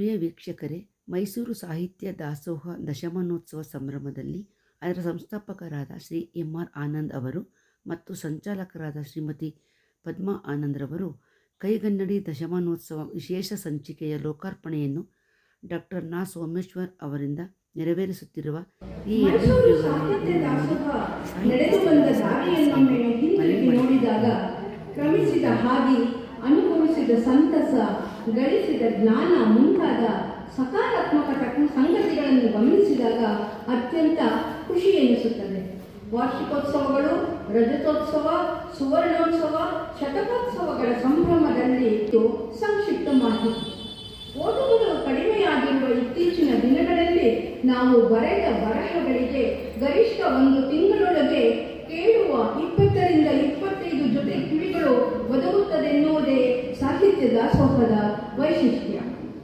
ಪ್ರಿಯ ವೀಕ್ಷಕರೇ ಮೈಸೂರು ಸಾಹಿತ್ಯ ದಾಸೋಹ ದಶಮಾನೋತ್ಸವ ಸಂಭ್ರಮದಲ್ಲಿ ಅದರ ಸಂಸ್ಥಾಪಕರಾದ ಶ್ರೀ ಎಂ ಆರ್ ಆನಂದ್ ಅವರು ಮತ್ತು ಸಂಚಾಲಕರಾದ ಶ್ರೀಮತಿ ಪದ್ಮಾ ಆನಂದ್ರವರು ಕೈಗನ್ನಡಿ ದಶಮಾನೋತ್ಸವ ವಿಶೇಷ ಸಂಚಿಕೆಯ ಲೋಕಾರ್ಪಣೆಯನ್ನು ಡಾಕ್ಟರ್ ನಾ. ಸೋಮೇಶ್ವರ್ ಅವರಿಂದ ನೆರವೇರಿಸುತ್ತಿರುವ ಈ ಎರಡು ಸಾಹಿತ್ಯ ಅನುಭವಿಸಿದ ಸಂತಸ, ಗಳಿಸಿದ ಜ್ಞಾನ ಮುಂತಾದ ಸಕಾರಾತ್ಮಕ ಸಂಗತಿಗಳನ್ನು ಗಮನಿಸಿದಾಗ ಅತ್ಯಂತ ಖುಷಿ ಎನಿಸುತ್ತದೆ. ವಾರ್ಷಿಕೋತ್ಸವಗಳು, ರಜತೋತ್ಸವ, ಸುವರ್ಣೋತ್ಸವ, ಶತಕೋತ್ಸವಗಳ ಸಂಭ್ರಮದಲ್ಲಿ ಸಂಕ್ಷಿಪ್ತ ಮಾಹಿತಿ. ಓದುವುದು ಕಡಿಮೆಯಾಗಿರುವ ಇತ್ತೀಚಿನ ದಿನಗಳಲ್ಲಿ ನಾವು ಬರೆದ ಬರಹಗಳಿಗೆ ಗರಿಷ್ಠ ಒಂದು ತಿಂಗಳೊಳಗೆ ಕೇಳುವ ಇಪ್ಪತ್ತರಿಂದ ಇಪ್ಪತ್ತೈದು ಜೊತೆ ಕಿವಿಗಳು Sohba'da, barış ihtiyacı.